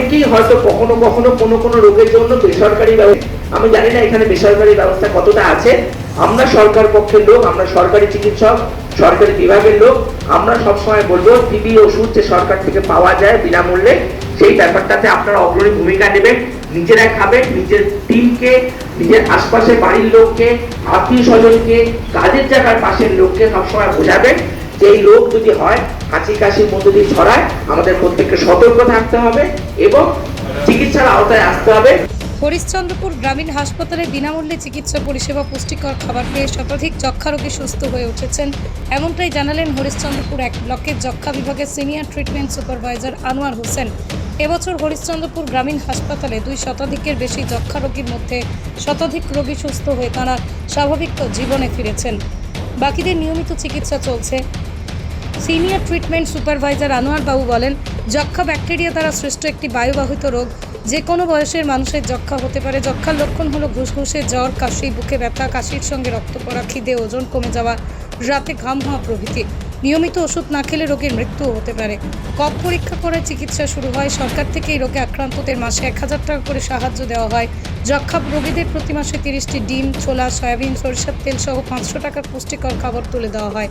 অনেকেই হয়তো কখনো কখনো কোনো কোনো রোগের জন্য বেসরকারি আমি জানি না এখানে বেসরকারি ব্যবস্থা কতটা আছে। আমরা সরকার পক্ষের লোক, আমরা সরকারি চিকিৎসক, সরকারি বিভাগের লোক, আমরা সবসময় বলব টিবি ওষুধ যে সরকার থেকে পাওয়া যায় বিনামূল্যে, সেই ব্যাপারটাতে আপনারা অগ্রণী ভূমিকা নেবেন। নিজেরা খাবেন, নিজের টিমকে নিজের আশপাশের বাড়ির লোককে আত্মীয় স্বজনকে কাজের জায়গার পাশের লোককে সবসময় বোঝাবেন। যে এই রোগ যদি হয় হাঁচি কাশির মধ্য দিয়ে ছড়ায়, আমাদের প্রত্যেককে সতর্ক থাকতে হবে এবং চিকিৎসার আওতায় আসতে হবে। হরিশ্চন্দ্রপুর গ্রামীণ হাসপাতালে বিনামূল্যে চিকিৎসা পরিষেবা পুষ্টিকর খাবার পেয়ে শতাধিক যক্ষা রোগী সুস্থ হয়ে উঠেছেন। এমনটাই জানালেন হরিশ্চন্দ্রপুর এক ব্লকের যক্ষা বিভাগের senior treatment supervisor Anwar Hossain. এবছর হরিশ্চন্দ্রপুর গ্রামীণ হাসপাতালে দুই শতাধিকের বেশি যক্ষা রোগীর মধ্যে শতাধিক রোগী সুস্থ হয়ে তাঁরা স্বাভাবিক জীবনে ফিরেছেন। বাকিদের নিয়মিত চিকিৎসা চলছে। সিনিয়র ট্রিটমেন্ট সুপারভাইজার আনোয়ার বাবু বলেন যক্ষা ব্যাকটেরিয়া দ্বারা সৃষ্ট একটি বায়ুবাহিত রোগ, যে কোনো বয়সের মানুষের যক্ষা হতে পারে। যক্ষার লক্ষণ হলো ঘুষঘুষে জ্বর, কাশি, বুকে ব্যথা, কাশির সঙ্গে রক্ত পড়া, খিদে, ওজন কমে যাওয়া, রাতে ঘাম হওয়া প্রভৃতি। নিয়মিত ওষুধ না খেলে রোগের মৃত্যুও হতে পারে। কফ পরীক্ষা করে চিকিৎসা শুরু হয়। সরকার থেকে এই রোগে আক্রান্তদের মাসে এক হাজার টাকা করে সাহায্য দেওয়া হয়। যক্ষা রোগীদের প্রতি মাসে তিরিশটি ডিম, ছোলা, সয়াবিন, সরিষার তেল সহ পাঁচশো টাকার পুষ্টিকর খাবার তুলে দেওয়া হয়।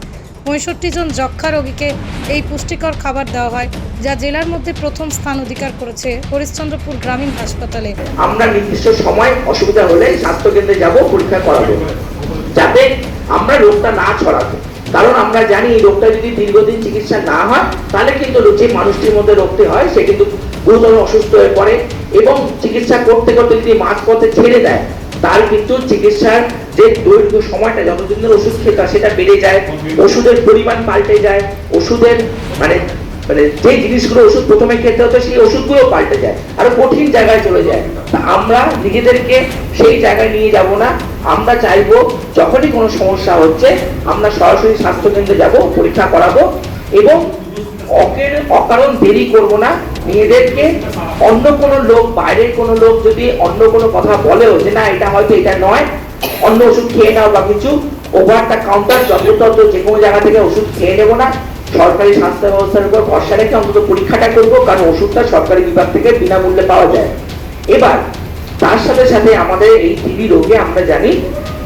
পঁয়ষট্টি জন যক্ষা রোগীকে এই পুষ্টিকর খাবার দেওয়া হয়, যা জেলার মধ্যে প্রথম স্থান অধিকার করেছে হরিশ্চন্দ্রপুর গ্রামীণ হাসপাতালে। আমরা নির্দিষ্ট সময় অসুবিধা হলে স্বাস্থ্যকেন্দ্রে যাব, পরীক্ষা করাবো, যাতে আমরা রোগটা না ছড়াবো। কারণ আমরা জানি এই রোগটা যদি দীর্ঘদিন চিকিৎসা না হয়, তাহলে কিন্তু যে মানুষটির মধ্যে রোগটি হয়, সে কিন্তু গুরুতর অসুস্থ হয়ে পড়ে এবং চিকিৎসা করতে করতে যদি মাঝপথে ছেড়ে দেয়, তার কিন্তু চিকিৎসার যে দৈর্ঘ্য সময়টা যতদিন ধরে ওষুধ খেতে সেটা বেড়ে যায়, ওষুধের পরিমাণ পাল্টে যায়, ওষুধের মানে মানে যে জিনিসগুলো ওষুধ প্রথমে খেতে হতো, সেই ওষুধগুলো পাল্টে যায় আরও কঠিন জায়গায় চলে যায়। আমরা নিজেদেরকে সেই জায়গায় নিয়ে যাব না। আমরা চাইব যখনই কোনো সমস্যা হচ্ছে, আমরা সরাসরি স্বাস্থ্যকেন্দ্রে যাব, পরীক্ষা করাবো এবং অকের অকারণ দেরি করব না। নিজেদেরকে অন্য কোনো লোক, বাইরের কোনো লোক যদি অন্য কোনো কথা বলেও যে না, এটা হয়তো এটা নয় অন্য ওষুধ খেয়ে নাও বা কিছু ওভার দ্য কাউন্টার যত্রতত্র যে কোনো জায়গা থেকে ওষুধ খেয়ে নেব না। সরকারি স্বাস্থ্য ব্যবস্থার উপর ভরসা রেখে অন্তত পরীক্ষাটা করব, কারণ ওষুধটা সরকারি বিভাগ থেকে বিনামূল্যে পাওয়া যায়। এবার, তার সাথে সাথে আমাদের এই টিবি রোগে আমরা জানি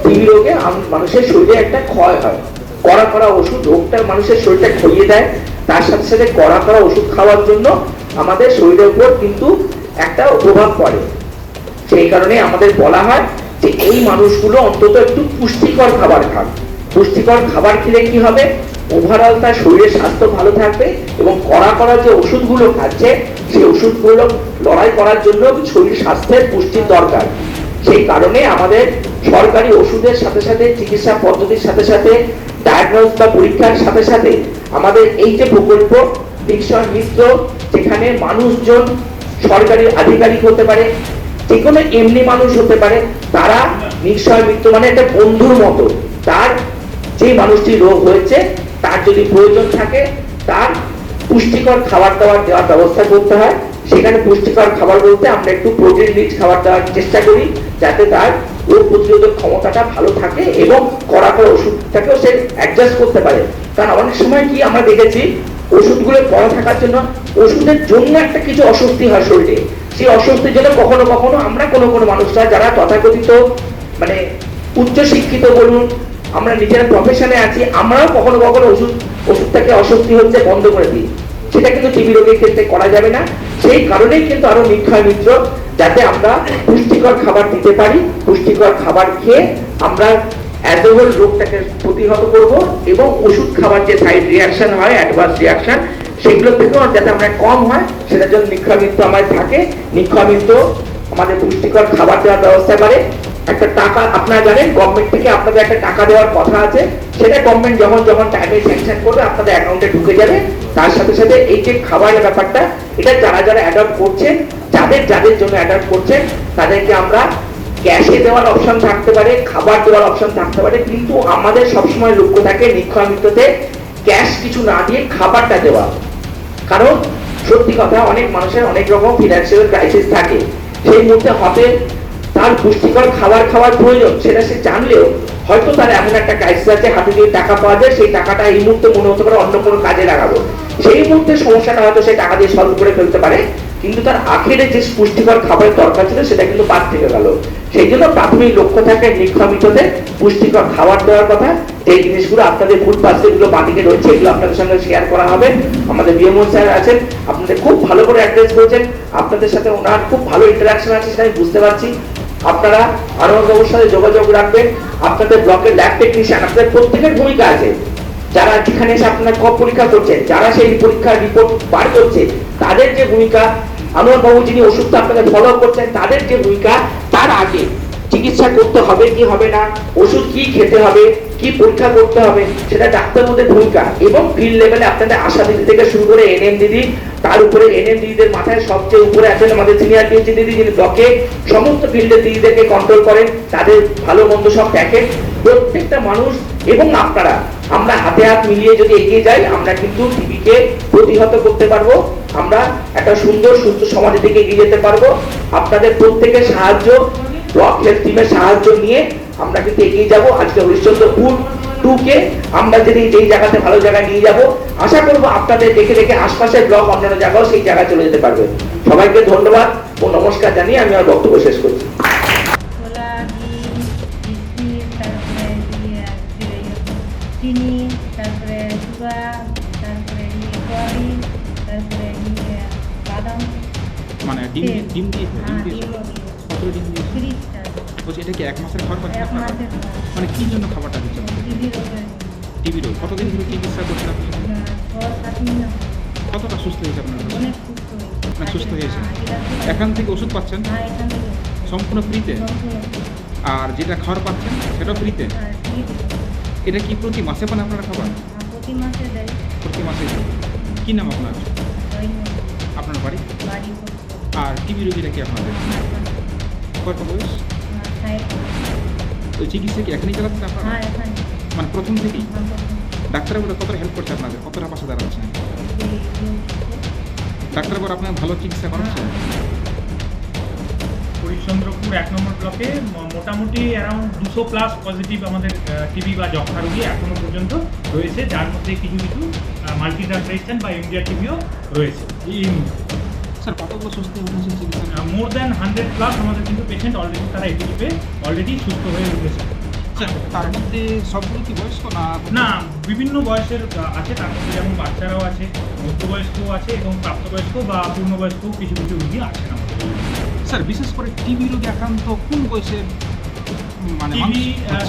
টিবি রোগে মানুষের শরীরে একটা ক্ষয় হয়। কড়া কড়া ওষুধ, রোগটা মানুষের শরীরটা খইয়ে দেয়। তার সাথে সাথে কড়া কড়া ওষুধ খাওয়ার জন্য আমাদের শরীরের উপর কিন্তু একটা প্রভাব পড়ে। সেই কারণে আমাদের বলা হয় যে এই মানুষগুলো অন্তত একটু পুষ্টিকর খাবার খান। পুষ্টিকর খাবার খেলে কি হবে? ওভারঅল তার শরীরের স্বাস্থ্য ভালো থাকবে এবং কড়া কড়া যে ওষুধগুলো খাচ্ছে, সেই ওষুধগুলো লড়াই করার জন্য শরীর স্বাস্থ্যের পুষ্টির দরকার। সেই কারণে আমাদের সরকারি ওষুধের সাথে সাথে, চিকিৎসা পদ্ধতির সাথে সাথে ডায়াগনোস বা পরীক্ষার সাথে সাথে আমাদের এই যে প্রকল্প দীক্ষণ মিত্র, যেখানে মানুষজন সরকারি আধিকারিক হতে পারে যে কোনো এমনি মানুষ হতে পারে তারা নিশ্চয় মৃত্যু মানে একটা বন্ধুর মতো। তার যে মানুষটি রোগ হয়েছে, তার যদি প্রয়োজন থাকে, তার পুষ্টিকর খাবার দাবার দেওয়ার ব্যবস্থা করতে হয়। সেখানে পুষ্টিকর খাবার বলতে আমরা একটু প্রোটিন রিচ খাবার দেওয়ার চেষ্টা করি, যাতে তার রোগ প্রতিরোধক ক্ষমতাটা ভালো থাকে এবং কড়া কড়া ওষুধটাকেও সে অ্যাডজাস্ট করতে পারে। কারণ অনেক সময় কি আমরা দেখেছি ওষুধগুলো কড়া থাকার জন্য ওষুধের জন্য একটা কিছু অস্বস্তি হয় শরীরে। সেই অস্বস্তির জন্য কখনো কখনো আমরা কোনো কোনো মানুষরা যারা তথাকথিত মানে উচ্চ শিক্ষিত বলুন, আমরা নিজেরা প্রফেশনে আছি, আমরাও কখনো কখনো ওষুধ, ওষুধটাকে অস্বস্তি হচ্ছে বন্ধ করে দিই। সেটা কিন্তু টিবি রোগের ক্ষেত্রে করা যাবে না। সেই কারণেই কিন্তু আরও নিক্ষয় মিত্র, যাতে আমরা পুষ্টিকর খাবার দিতে পারি, পুষ্টিকর খাবার খেয়ে আমরা অ্যাজোহল রোগটাকে প্রতিহত করব এবং ওষুধ খাবার যে সাইড রিয়াকশন হয় অ্যাডভান্স রিয়াকশন সেগুলো থেকেও যাতে আমরা কম হয়, সেটার জন্য থাকে। আমাদের পুষ্টিকর খাবার দেওয়ার ব্যবস্থা করে। একটা টাকা, আপনারা জানেন গভর্নমেন্ট থেকে আপনাদের একটা টাকা দেওয়ার কথা আছে। সেটা গভর্নমেন্ট যখন যখন টাইমে স্যাংশন করবে, আপনাদের অ্যাকাউন্টে ঢুকে যাবে। তার সাথে সাথে এই যে খাবারের ব্যাপারটা, এটা যারা যারা অ্যাডপ্ট করছেন, যাদের যাদের জন্য অ্যাডপ্ট করছেন, তাদেরকে আমরা ক্যাশে দেওয়ার অপশন থাকতে পারে, খাবার দেওয়ার অপশন থাকতে পারে, কিন্তু আমাদের সবসময় লক্ষ্য থাকে নিক্ষয় মিত্রতে ক্যাশ কিছু না দিয়ে খাবারটা দেওয়া। কারণ সত্যি কথা, অনেক মানুষের অনেক রকম ফিনান্সিয়াল ক্রাইসিস থাকে। সেই মুহূর্তে হতে তার পুষ্টিকর খাবার খাওয়ার প্রয়োজন, সেটা সে জানলেও হয়তো তার এমন একটা ক্রাইসিস আছে, হাতে দিয়ে টাকা পাওয়া যায়, সেই টাকাটা এই মুহূর্তে মনে হতে পারে অন্য কোনো কাজে লাগাবো। সেই মুহূর্তে সমস্যাটা হয়তো সে টাকা দিয়ে সলভ করে ফেলতে পারে, কিন্তু তার আখেরে যে পুষ্টিকর খাবারের দরকার ছিল, সেটা কিন্তু বাদ থেকে গেল। সেই জন্য প্রাথমিক লক্ষ্য থাকে নিয়মিততে পুষ্টিকর খাবার দেওয়ার কথা। এই জিনিসগুলো আপনাদের ফুড বাস্কেটগুলো বাদিকে রয়েছে, এগুলো আপনাদের সঙ্গে শেয়ার করা হবে। আমাদের বিএমও স্যার আছেন, আপনাদের খুব ভালো করে অ্যাড্রেস করেছেন। আপনাদের সাথে ওনার খুব ভালো ইন্টারাকশন আছে সেটা আমি বুঝতে পারছি। আপনারা আনন্দবাবুর সাথে যোগাযোগ রাখবেন। আপনাদের ব্লকের ল্যাব টেকনিশিয়ান আপনাদের প্রত্যেকের ভূমিকা আছে। যারা যেখানে এসে আপনারা কপ পরীক্ষা করছেন, যারা সেই পরীক্ষার রিপোর্ট বার করছে, তাদের যে ভূমিকা, আনোয়ার বাবু যিনি ওষুধটা আপনাকে ফলো করছেন, তাদের যে ভূমিকা তার আগে চিকিৎসা করতে হবে কি হবে না, ওষুধ কি খেতে হবে, কি পরীক্ষা করতে হবে, সেটা ডাক্তারবাবুদের ভূমিকা। এবং ফিল্ড লেভেলে আপনাদের আশা দিদি থেকে শুরু করে এনএম দিদি, তার উপরে এনএম দিদিদের মাথায় সবচেয়ে উপরে আছেন আমাদের সিনিয়র পিএইচডি দিদি, যিনি ব্লকে সমস্ত ফিল্ডের দিদিদেরকে কন্ট্রোল করেন, তাদের ভালো মন্দ সব দেখেন প্রত্যেকটা মানুষ এবং আপনারা, আমরা হাতে হাত মিলিয়ে যদি এগিয়ে যাই, আমরা কিন্তু টিভিকে প্রতিহত করতে পারব। আমরা একটা সুন্দর, সুস্থ সমাজের দিকে এগিয়ে যেতে পারব। আপনাদের প্রত্যেকের সাহায্য ব্লক হেলথ টিমের সাহায্য নিয়ে আমরা কিন্তু এগিয়ে যাব। আজকে হরিশ্চন্দ্রপুর টুকে আমরা যদি যেই জায়গাতে ভালো জায়গায় নিয়ে যাব, আশা করব আপনাদের দেখে দেখে আশপাশের ব্লক অন্যান্য জায়গাও সেই জায়গায় চলে যেতে পারবে। সবাইকে ধন্যবাদ ও নমস্কার জানিয়ে আমি আমার বক্তব্য শেষ করছি। ডিম দিয়ে- ডিম দিয়ে ডিম হ্যাঁ দিয়ে। ডিম বলছি এটা কি এক মাসের খাবার পাচ্ছেন মানে কি জন্য খাবারটা দিচ্ছেন টিবি রোগ কতদিন ধরে চিকিৎসা করছেন আপনি? কতটা সুস্থ হয়েছে আপনার মানে সুস্থ হয়েছে। হ্যাঁ, এখান থেকে ওষুধ পাচ্ছেন? হ্যাঁ সম্পূর্ণ ফ্রিতে? আর যেটা খাবার পাচ্ছেন সেটাও ফ্রিতে? হ্যাঁ এটা কি প্রতি মাসে পান আপনারা খাবার? প্রতি মাসে প্রতি মাসে কি নাম আপনার? আপনার বাড়ি? আর টিবি রোগীরা কি আপনাদের? বয়স সাইড চিকিৎসা কি এখানেই চালাচ্ছেন আপনারা? হ্যাঁ মানে প্রথম থেকেই? প্রথম ডাক্তারবাবুরা কতটা হেল্প করছে আপনাদের? কতটা পাশে দাঁড়াচ্ছেন ডাক্তারবাবু আপনার ভালো চিকিৎসা করাচ্ছেন হরিশ্চন্দ্রপুর এক নম্বর ব্লকে মোটামুটি অ্যারাউন্ড দুশো প্লাস পজিটিভ আমাদের টিবি বা যক্ষা রোগী এখনও পর্যন্ত রয়েছে যার মধ্যে কিছু কিছু মাল্টি ড্রাগ বা ইন্ডিয়া টিবিও রয়েছে। এই স্যার কতগুলো সুস্থ হয়েছে চিকিৎসা মোর দ্যান হান্ড্রেড প্লাস আমাদের কিন্তু পেশেন্ট অলরেডি তারা এটিপে অলরেডি সুস্থ হয়ে উঠেছে। স্যার তার মধ্যে সবগুলো কি বয়স্ক না না বিভিন্ন বয়সের আছে তার মধ্যে যেমন বাচ্চারাও আছে মধ্যবয়স্কও আছে এবং প্রাপ্তবয়স্ক বা পূর্ণবয়স্ক কিছু কিছু রোগী আছেন আমাদের। স্যার বিশেষ করে টিবি রোগে আক্রান্ত কোন বয়সের মানে টিবি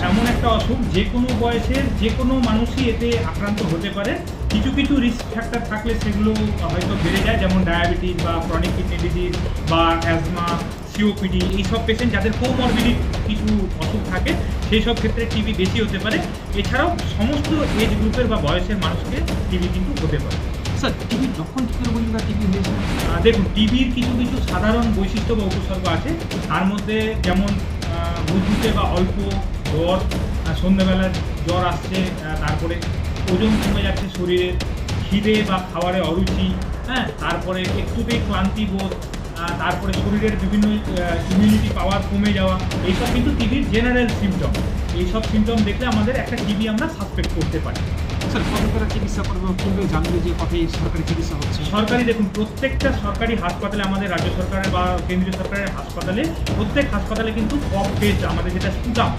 এমন একটা অসুখ যে কোনো বয়সের যে কোনো মানুষই এতে আক্রান্ত হতে পারে। কিছু কিছু রিস্ক ফ্যাক্টর থাকলে সেগুলো হয়তো বেড়ে যায় যেমন ডায়াবেটিস বা ক্রনিক কিডনি ডিজিজ বা অ্যাজমা সিওপিডি এইসব পেশেন্ট যাদের কোমরবিডি কিছু অসুখ থাকে সেই সব ক্ষেত্রে টিবি বেশি হতে পারে। এছাড়াও সমস্ত এজ গ্রুপের বা বয়সের মানুষকে টিবি কিন্তু হতে পারে। স্যার টিবির যখন কি করে বলি না টিবি হয়েছে? দেখুন টিবির কিছু কিছু সাধারণ বৈশিষ্ট্য বা উপসর্গ আছে। তার মধ্যে যেমন বুদ্ধিতে বা অল্প জ্বর আহ, সন্ধ্যাবেলা জ্বর আসছে তারপরে ওজন কমে যাচ্ছে শরীরে, খিদে বা খাবারে অরুচি হ্যাঁ? তারপরে একটুতেই ক্লান্তি বোধ তারপরে শরীরের বিভিন্ন ইমিউনিটি পাওয়ার কমে যাওয়া, এইসব কিন্তু টিভির জেনারেল সিমটম এইসব সিমটম দেখলে আমাদের একটা টিভি আমরা সাসপেক্ট করতে পারি। চিকিৎসা করবে জানবে যে সরকারি চিকিৎসা সরকারি দেখুন, প্রত্যেকটা সরকারি হাসপাতালে আমাদের রাজ্য সরকারের বা কেন্দ্রীয় সরকারের হাসপাতালে, প্রত্যেক হাসপাতালে কিন্তু কপ টেস্ট, আমাদের যেটা সুদাম,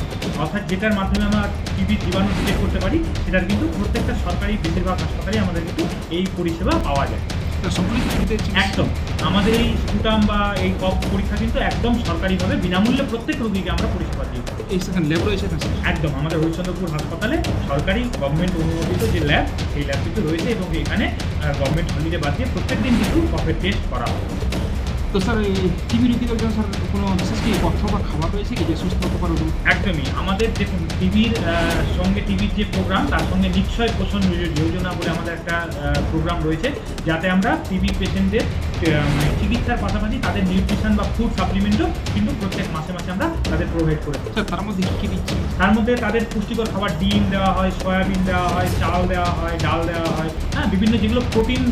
অর্থাৎ যেটার মাধ্যমে আমরা টিভি জীবাণু ডিটেক্ট করতে পারি, সেটার কিন্তু প্রত্যেকটা সরকারি বেশিরভাগ হাসপাতালে আমাদের কিন্তু এই পরিষেবা পাওয়া যায়। একদম। আমাদের এই স্কুটাম বা এই কপ পরীক্ষা কিন্তু একদম সরকারিভাবে বিনামূল্যে প্রত্যেক রোগীকে আমরা পরিষেবা দিই। এই সেখানে ল্যাব রয়েছে একদম। আমাদের হরিচন্দ্রপুর হাসপাতালে সরকারি গভর্নমেন্ট অনুমোদিত যে ল্যাব সেই ল্যাব কিন্তু রয়েছে এবং এখানে গভর্নমেন্ট হলিডে বাদ দিয়ে প্রত্যেক দিন কিন্তু কফের টেস্ট করা হয়। তো স্যার এই টিবি রোগীদের জন্য স্যার কোনো বিশেষ কি পথ্য বা খাবার রয়েছে কি যে সুস্থ হতে পারে? একদমই আমাদের দেখুন টিভির সঙ্গে টিভির যে প্রোগ্রাম তার সঙ্গে নিশ্চয় পোষণ যোজনা বলে আমাদের একটা প্রোগ্রাম রয়েছে যাতে আমরা টিবি পেশেন্টদের মানে চিকিৎসার পাশাপাশি তাদের নিউট্রিশন বা ফুড সাপ্লিমেন্টও কিন্তু প্রত্যেক মাসে মাসে আমরা তাদের প্রোভাইড করে থাকি স্যার তার মধ্যে কী কী দিচ্ছি তার মধ্যে তাদের পুষ্টিকর খাবার ডিম দেওয়া হয় সয়াবিন দেওয়া হয় চাল দেওয়া হয় ডাল দেওয়া হয় হ্যাঁ বিভিন্ন যেগুলো প্রোটিন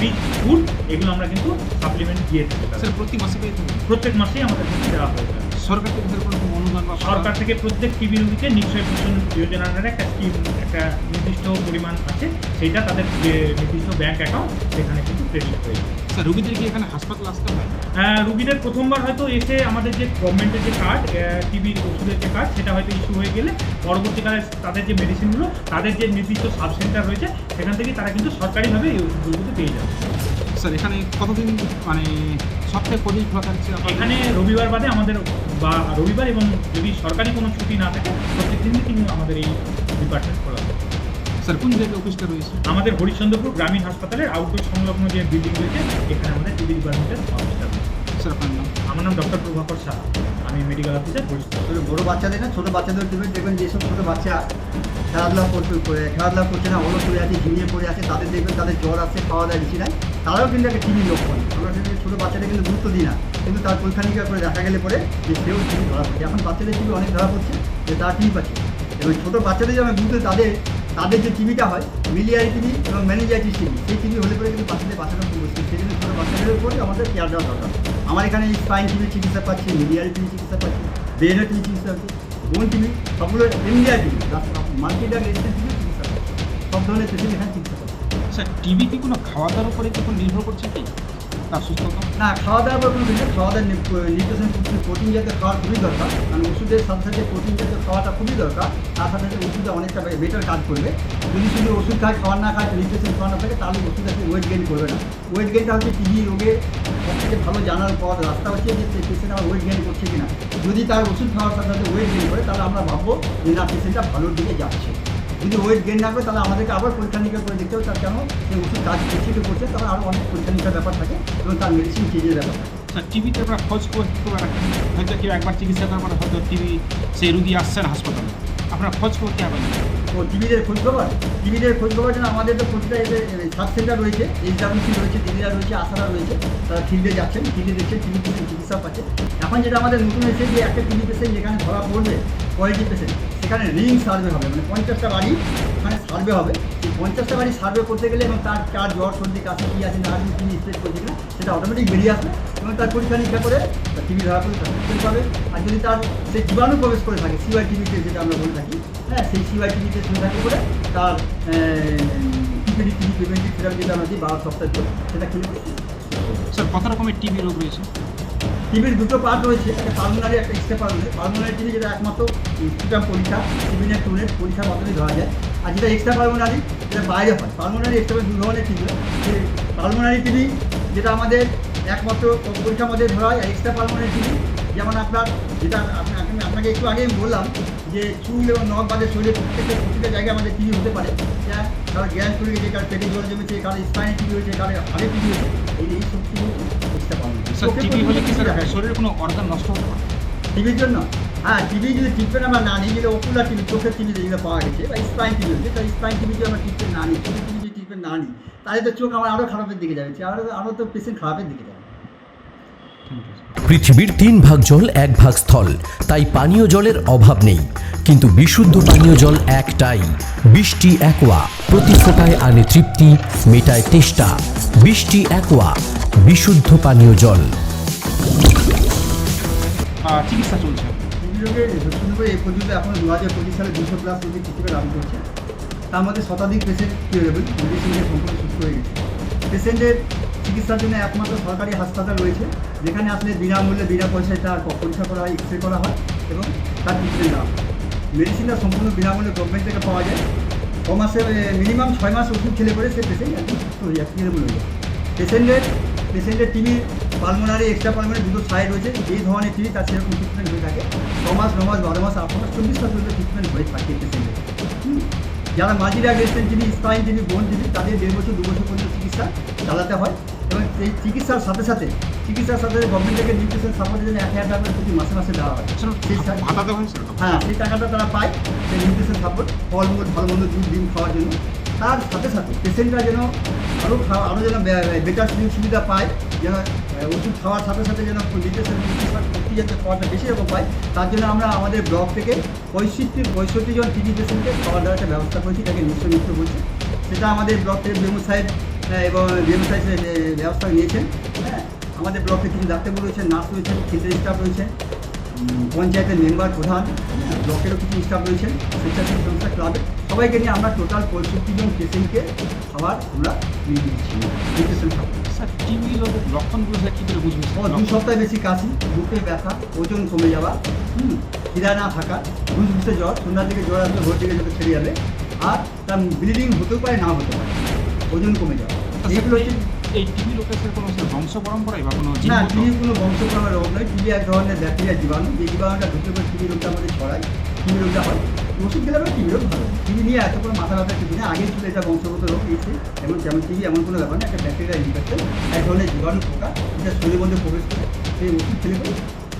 রিচ ফুড এগুলো আমরা কিন্তু সাপ্লিমেন্ট দিয়ে থাকি। স্যার প্রতি মাসে পেয়ে প্রত্যেক মাসেই আমাদের দেওয়া হয়ে সরকার থেকে কোনো অনুদান বা সরকার থেকে প্রত্যেক টিবি রোগীকে নিশ্চয় পোষণ যোজনার একটা স্কিম একটা নির্দিষ্ট পরিমাণ আছে সেইটা তাদের যে নির্দিষ্ট ব্যাংক অ্যাকাউন্ট সেখানে কিন্তু ক্রেডিট হয়ে যায়। স্যার রোগীদের কি এখানে হাসপাতাল আসতে হয়? আহ, রুগীদের প্রথমবার হয়তো এসে আমাদের যে গভর্নমেন্টের যে কার্ড টিবির ওষুধের যে কার্ড সেটা হয়তো ইস্যু হয়ে গেলে পরবর্তীকালে তাদের যে মেডিসিনগুলো তাদের যে নির্দিষ্ট সাব সেন্টার রয়েছে সেখান থেকে তারা কিন্তু সরকারিভাবে এই ওষুধগুলো পেয়ে যাবে স্যার এখানে কতদিন মানে সপ্তাহে কদিন খোলা থাকছে? এখানে রবিবার বাদে আমাদের বা রবিবার এবং যদি সরকারি কোনো ছুটি না থাকে প্রত্যেক দিনই কিন্তু আমাদের এই ডিপার্টমেন্ট খোলা থাকে। স্যার কোন জায়গায় অফিসটা রয়েছে? আমাদের হরিশ্চন্দ্রপুর গ্রামীণ হাসপাতালের আউটডোর সংলগ্ন যে বিল্ডিং রয়েছে এখানে আমাদের টিবি ডিপার্টমেন্টের অফিসটা স্যার আপনার নাম আমার নাম ডক্টর প্রভাকর শাহ আমি মেডিকেল অফিসার হরিশ্চন্দ্র বড় বাচ্চাদের না ছোটো বাচ্চাদের দেবেন দেখবেন যেসব ছোটো বাচ্চা খেলাধুলা করতে করে খেলাধুলা করছে না অলস হয়ে আছে ঝিমিয়ে পড়ে আছে তাদের দেখবেন তাদের জ্বর আছে খাওয়া দাওয়া বেশি নাই তারাও কিন্তু একটা টিভি লক্ষণ আমরা সেটা ছোটো বাচ্চাদের কিন্তু গুরুত্ব দিই না কিন্তু তার পরীক্ষা নিরীক্ষা করে দেখা গেলে পরে যে সেও টিভি ধরা পড়ছে। এখন বাচ্চাদের টিভি অনেক ধরা পড়ছে যে তার টিভি পাচ্ছে। এবং ছোটো বাচ্চাদের যে আমরা বুঝতে তাদের তাদের যে টিভিটা হয়, মিলিয়ারি টিভি এবং ম্যানেজাইটিস টিভি সেই টিভি হলে পরে কিন্তু বাচ্চাদের বাচ্চাটা খুব মুশকিল। সেই জন্য ছোটো বাচ্চাদের উপরে আমাদের কেয়ার দেওয়া দরকার। আমার এখানে স্পাইন টিভি চিকিৎসা পাচ্ছি, মিলিয়ারি টিভি চিকিৎসা পাচ্ছি ব্রেনের টিভি চিকিৎসা পাচ্ছি বোন টিভি সবগুলো India TB multi drug resistant TB চিকিৎসা সব ধরনের পেশেন্ট এখানে চিকিৎসা পাচ্ছে। স্যার টিভি কি কোনো খাওয়া দাওয়ার উপরে কি নির্ভর করছে কি? তার সুস্থতা না খাওয়া দাওয়ার পর কোনো বিষয় খাওয়া দাওয়ার নিউট্রিশন প্রোটিন জাতীয় খাওয়া খুবই দরকার। কারণ ওষুধের সাথে সাথে প্রোটিন জাতীয় খাওয়াটা খুবই দরকার। তার সাথে সাথে ওষুধটা অনেকটা বেটার কাজ করবে। যদি শুধু ওষুধ খায়, খাওয়ার না খায় নিউট্রিশন খাওয়া না থাকে, তাহলে ওষুধ আছে ওয়েট গেইন করবে না। ওয়েট গেইনটা হচ্ছে টিভি রোগে সব থেকে ভালো জানার পর রাস্তা হচ্ছে যে পেশেন্ট আমার ওয়েট গেইন করছে কিনা। যদি তার ওষুধ খাওয়ার সাথে সাথে ওয়েট গেইন করে, তাহলে আমরা ভাববো যে না পেশেন্টটা ভালোর দিকে যাচ্ছে। যদি ওয়েট গেইন না করে তাহলে আমাদেরকে আবার পরীক্ষা নিরীক্ষা করে দেখতে হবে তার কেন সেই ওষুধ কাজ করছে কি করছে তাহলে আরও অনেক পরীক্ষা নিরীক্ষার ব্যাপার থাকে এবং তার মেডিসিন চেঞ্জের ব্যাপার থাকে। স্যার টিভিতে আপনারা খোঁজ করে কী করে রাখেন হয়তো কেউ একবার চিকিৎসা করার পরে হয়তো টিভি সেই রুগী আসছেন হাসপাতালে। আপনারা খোঁজ করে কে হবেন ও টিভিদের খোঁজ খবর? টিভিদের খোঁজ খবর জন্য আমাদের তো প্রতিটা সাব সেন্টার রয়েছে এইচডাব্লিউসি রয়েছে দিদিরা রয়েছে আশারা রয়েছে তারা ফিল্ডে যাচ্ছেন ফিল্ডে দেখছেন টিভি পেশেন্ট চিকিৎসা পাচ্ছে এখন যেটা আমাদের নতুন এসে যে একটা টিভি পেশেন্ট যেখানে ধরা পড়বে কোয়ালিটি পেশেন্ট সেখানে রিং সার্ভে হবে। মানে পঞ্চাশটা বাড়ি ওখানে সার্ভে হবে। সেই পঞ্চাশটা বাড়ি সার্ভে করতে গেলে এবং তার কার জ্বর সর্দি কাছে কী আছে, না আছে তিনি স্প্রেড করছে কিনা, সেটা অটোমেটিক বেরিয়ে আসবে এবং তার পরীক্ষা নিরীক্ষা করে তার টিভি ধরা তার ট্রিটমেন্ট পাবে আর যদি তার সেই জীবাণু প্রবেশ করে থাকে সিওয়াই টিভিতে যেটা আমরা বলে থাকি হ্যাঁ সেই সিওয়াই টিভিতে শুনে থাকি করে তার টিভি প্রিভেন্টিভ থেরাপি যেটা আমরা দিই, বারো সপ্তাহ সেটা খেলে স্যার, কত রকমের টিভি রোগ রয়েছে? টিভির দুটো পার্ট রয়েছে, একটা পালমোনারি একটা এক্সট্রা পালমোনারি পালমোনারি টিভি যেটা একমাত্র স্টুডাম পরীক্ষা সিভিনের টুনের পরীক্ষার মাধ্যমে ধরা যায়। আর যেটা এক্সট্রা পালমোনারি যেটা বাইরে হয় পালমোনারি এক্সট্রা দু ধরনের টিভি পালমোনারি টিভি যেটা আমাদের একমাত্র পরীক্ষার মধ্যে ধরা হয় এক্সট্রা পালমোনারি টিভি যেমন আপনার যেটা আপনা- আপনি- আপনাকে একটু আগেই বললাম যে চুল এবং নখ বাদে শরীরে প্রত্যেকটা প্রতিটা জায়গায় আমাদের টিভি হতে পারে। কারও গ্যাস করে গেছে কারও পেটে জল জমেছে কারও স্পাইনে টিভি হয়েছে কারও হাড়ে টিভি হয়েছে এই সব স্যার টিভি হলে কি স্যার শরীরে কোনো অর্গান নষ্ট হতে পারে? টিভির জন্য? হ্যাঁ টিভি যদি ট্রিটমেন্ট আমরা না ওকুলার টিভি চোখের টিভি যেগুলো পাওয়া গেছে বা স্পাইন টিভি হচ্ছে তাই স্পাইন টিভি যদি আমরা ট্রিটমেন্ট না নিই চোখের যদি ট্রিটমেন্ট না নিই তাহলে তো চোখ আমার আরও খারাপের দিকে যাবে আরও আরও তো পেশেন্ট খারাপের দিকে যাবে। পৃথিবীর তিন ভাগ জল এক ভাগ স্থল তাই পানীয় জলের অভাব নেই। কিন্তু বিশুদ্ধ পানীয় জল একটাই বৃষ্টি একোয়া প্রতি ফোটায় আনে তৃপ্তি মেটায় তেষ্টা। বৃষ্টি একোয়া বিশুদ্ধ পানীয় জল। চিকিৎসা চলছে। পর্যন্ত এখন দু হাজার পঁচিশ সালে দুশো প্লাস রোগী করছে তার মধ্যে শতাধিক পেশেন্ট কিউরেবল মেডিসিনের সম্পূর্ণ সুস্থ হয়ে গেছে। পেশেন্টের চিকিৎসার জন্য একমাত্র সরকারি হাসপাতাল রয়েছে যেখানে আসলে বিনামূল্যে বিনা পয়সায় তার পরীক্ষা করা হয় এক্স রে করা হয় এবং তার ট্রিটমেন্ট দেওয়া হয়। মেডিসিনটা সম্পূর্ণ বিনামূল্যে গভর্নমেন্ট থেকে পাওয়া যায়। ছ মাসে মিনিমাম ছয় মাস ওষুধ খেলে পরে সে পেশেন্ট একদম সুস্থ হয়ে যায় কিউরেবল হয়ে যায়। পেশেন্টের পেশেন্টের টিভি পালমোনারি এক্সট্রা পালমোনারি দুটো সাইড রয়েছে। যেই ধরনের টিভি তার সেরকম ট্রিটমেন্ট হয়ে থাকে। ছ মাস ন মাস বারো মাস আট মাস চব্বিশ মাস পর্যন্ত ট্রিটমেন্ট হয়ে থাকে পেশেন্টের। যারা মাঝি resistant TB spine TB bone TB তাদের দেড় বছর দু বছর পর্যন্ত চিকিৎসা চালাতে হয় এবং এই চিকিৎসার সাথে সাথে চিকিৎসার সাথে গভর্নমেন্ট থেকে নিউট্রিশন সাপোর্টের জন্য এক হাজার টাকা প্রতি মাসে মাসে দেওয়া হয়। হয় হ্যাঁ সেই টাকাটা তারা পায়। সেই নিউট্রিশন সাপোর্ট ফলমূল ভালো মন্দ দুধ ডিম খাওয়ার জন্য। তার সাথে সাথে পেশেন্টরা যেন আরও খাওয়া আরও যেন বেটার সুযোগ সুবিধা পায়, যেন ওষুধ খাওয়ার সাথে সাথে যেন শক্তি যাতে খাওয়াটা বেশি রকম পায়, তার জন্য আমরা আমাদের ব্লক থেকে পঁয়ষট্টি পঁয়ষট্টি জন টিভি পেশেন্টকে খাওয়া দাওয়ার একটা ব্যবস্থা করেছি, তাকে নিশ্চ নিত্য বলছে। সেটা আমাদের ব্লক থেকে বেমু সাহেব এবং বেমু সাহেব ব্যবস্থা নিয়েছেন। হ্যাঁ আমাদের ব্লকে কিছু ডাক্তারবাবু রয়েছেন নার্স রয়েছেন ফিল্টার স্টাফ রয়েছেন। পঞ্চায়েতের মেম্বার প্রধান ব্লকেরও কিছু স্টাফ রয়েছেন স্বেচ্ছাসেবী সংস্থা ক্লাবের সবাইকে নিয়ে আমরা টোটাল পঁয়ষট্টি জন পেশেন্টকে খাবার আমরা দিয়ে দিচ্ছি নিউট্রিশন স্যার টিবি রোগের লক্ষণগুলো স্যার কী করে বুঝবেন ও দু সপ্তাহ বেশি কাশি বুকে ব্যথা ওজন কমে যাওয়া হুম খিদা না থাকা ঘুষঘুষে জ্বর সন্ধ্যার দিকে জ্বর আসলে ভোর দিকে যত ছেড়ে যাবে আর তার ব্লিডিং হতেও পারে না হতে পারে ওজন কমে যাওয়া এগুলো হচ্ছে এই টিবি রোগের কোনো বংশ পরম্পরায় বা কোনো না? টিবি কোনো পরম্পরা রোগ নয়। টিবি এক ধরনের ব্যাকটেরিয়া জীবাণু যে জীবাণুটা ঢুকে করে টিবি রোগটা আমাদের ছড়ায় টিবি রোগটা হয়। ওষুধ খেলে আমরা টিবি রোগ ভালো টিবি নিয়ে এত করে মাথা ব্যথা কিছু না আগে শুধু এটা বংশগত রোগ এসে এমন যেমন টিবি এমন কোনো ব্যাপার না। একটা ব্যাকটেরিয়া ইনফেকশন এক ধরনের জীবাণু পোকা যেটা শরীরের মধ্যে প্রবেশ করে সেই ওষুধ খেলে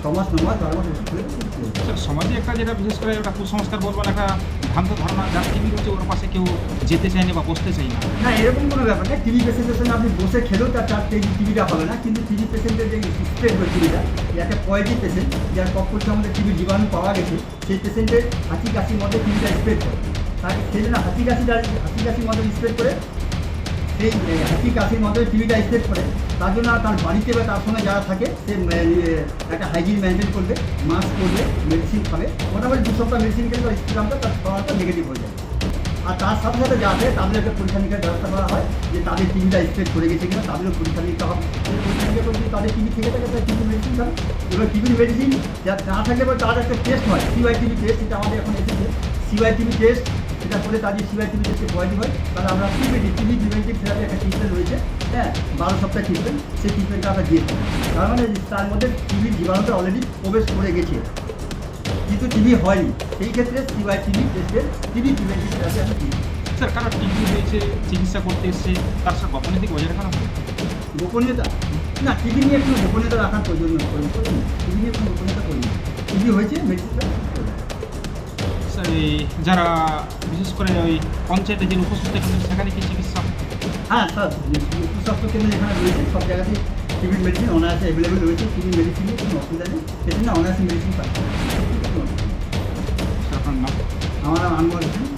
পরে ছ মাস ন মাস বারো মাস ওষুধ খেলে পরে ঠিক হয়ে যায়। স্যার সমাজে একটা যেটা বিশেষ করে একটা কুসংস্কার বলব একটা ভ্রান্ত ধারণা যার টিভি হচ্ছে ওর পাশে কেউ যেতে চায় না বা বসতে চায় না না এরকম কোনো ব্যাপার না টিবি পেশেন্টের সঙ্গে আপনি বসে খেলেও তার চার কেজি টিবিটা হবে না কিন্তু টিবি পেশেন্টের যে স্প্রেড হয় টিভিটা একটা পয়েটিভ পেশেন্ট যার কপ করছে আমাদের টিবির জীবাণু পাওয়া গেছে সেই পেশেন্টের হাঁচি কাশির মধ্যে টিভিটা স্প্রেড করে তাকে সেই জন্য হাঁচি কাশিটা হাঁচি কাশির মধ্যে স্প্রেড করে সেই হাঁচি কাশির মধ্যে টিভিটা স্প্রেড করে। তার জন্য তার বাড়িতে বা তার সঙ্গে যারা থাকে, সে একটা হাইজিন মেনটেন করবে মাস্ক করবে মেডিসিন খাবে। মোটামুটি দু সপ্তাহ মেডিসিন খেলে তার স্প্রেডামটা তার খাওয়াটা নেগেটিভ হয়ে যায়। আর তার সাথে সাথে যা আছে তাদের একটা পরীক্ষা নিরীক্ষার ব্যবস্থা করা হয়, যে তাদের টিভিটা স্প্রেড করে গেছে কিনা, তাদেরও পরীক্ষা নিতে হবে। পরীক্ষা নিরীক্ষা করে তাদের টিভি থেকে থাকে তাদের টিভি মেডিসিন খাবে। এবার টিভির মেডিসিন যা, না থাকে এবার তার একটা টেস্ট হয় সিওয়াই টিভি টেস্ট এটা আমাদের এখন এসেছে। সিওয়াই টিভি টেস্ট সেটা করে তাদের সিওয়াই টিভি টেস্টে পয়েন্ট হয় তাহলে আমরা টিভিটি টিভি প্রিভেন্টিভ থেরাপি একটা ট্রিটমেন্ট রয়েছে হ্যাঁ বারো সপ্তাহ ট্রিটমেন্ট সেই ট্রিটমেন্টটা আমরা দিয়ে থাকি তার মানে তার মধ্যে টিভির জীবাণুটা অলরেডি প্রবেশ করে গেছে। কিন্তু টিভি হয়নি। সেই ক্ষেত্রে সিওয়াই টিভি টেস্টের টিভি প্রিভেন্টিভ থেরাপি আমরা দিই স্যার কারও টিবি হয়েছে চিকিৎসা করতে এসছে তার স্যার গোপনীয় দিকে বজায় রাখানো গোপনীয়তা? না টিভি নিয়ে কোনো গোপনীয়তা রাখার প্রয়োজন টিভি নিয়ে কোনো গোপনীয়তা করিনি টিভি হয়েছে মেডিসিনটা যারা বিশেষ করে ওই পঞ্চায়েতে যে উপস্থিত কেন্দ্র সেখানে কি চিকিৎসা হ্যাঁ স্যার উপস্বাস্থ্য কেন্দ্র যেখানে রয়েছে সব জায়গাতেই টিভির মেডিসিন অনায়াসে অ্যাভেলেবেল রয়েছে টিভি মেডিসিনে কোনো অসুবিধা নেই। পেশেন্ট অনায়াসে মেডিসিন পাচ্ছে আমার নাম আনোয়ার হোসেন।